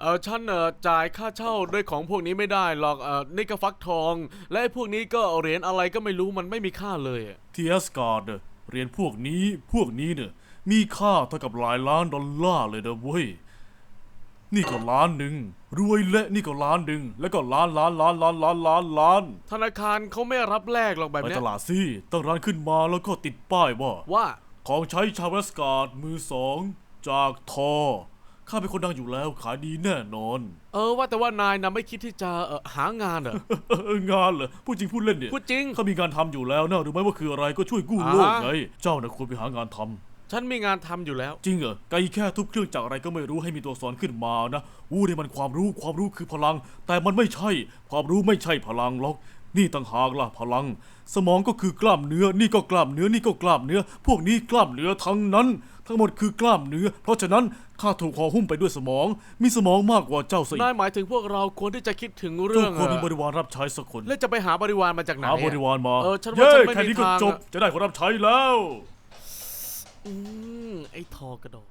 เออฉันเออจ่ายค่าเช่าด้วยของพวกนี้ไม่ได้หรอกเออนี่ก็ฟักทอง และไอ้พวกนี้ก็เหรียญอะไรก็ไม่รู้มันไม่มีค่าเลยอะทีเอสการ์ดเหรียญพวกนี้พวกนี้เนี่ยมีค่าเท่ากับหลายล้านดอลลาร์เลยนะเว้ย นี่ก็ล้านหนึ่งรวยเละนี่ก็ล้านหนึ่งแล้วก็ล้านล้านล้านล้านล้านล้านล้านธนาคารเขาไม่รับแลกหรอกแบบไปเนี้ตยลาดสิตั้งร้านขึ้นมาแล้วก็ติดป้ายว่า ว่า ของใช้ชาวเวสการ์ดมือสอง จากทอ ข้าเป็นคนดังอยู่แล้วขายดีแน่นอน เออว่าแต่ว่านายนะไม่คิดที่จะเออหางานเหรอเอองานเหรอพูดจริงพูดเล่นเนี่ยพูดจริง ข้ามีงานทำอยู่แล้วนะรู้ไหมว่าคืออะไรก็ช่วยกู้โลกอ่า ไงเจ้าน่ะควรไปหางานทำฉันมีงานทำอยู่แล้ว จริงเหรอไกแค่ทุบเครื่องจักรอะไรก็ไม่รู้ให้มีตัวสอนขึ้นมานะวู้นี่มันความรู้ความรู้คือพลัง แต่มันไม่ใช่ ความรู้ไม่ใช่พลังหรอก นี่ต่างหากล่ะพลัง สมองก็คือกล้ามเนื้อ นี่ก็กล้ามเนื้อนี่ก็กล้ามเนื้อ พวกนี้กล้ามเนื้อทั้งนั้น ทั้งหมดคือกล้ามเนื้อ เพราะฉะนั้นข้าถูกห่อหุ้มไปด้วยสมอง มีสมองมากกว่าเจ้าสินายหมายถึงพวกเราควรที่จะคิดถึงทุเรื่อกงคนมีเออบริวารรับใช้สักคนแล้วจะไปหาบริวารมาจากไหนหาอะ บริวารมาเออฉันว่าเย้ฉันไม่แค่มีนี้ก็ทางจบอะจะได้คนรับใช้แล้ว อืมไอ้ทอกระโดด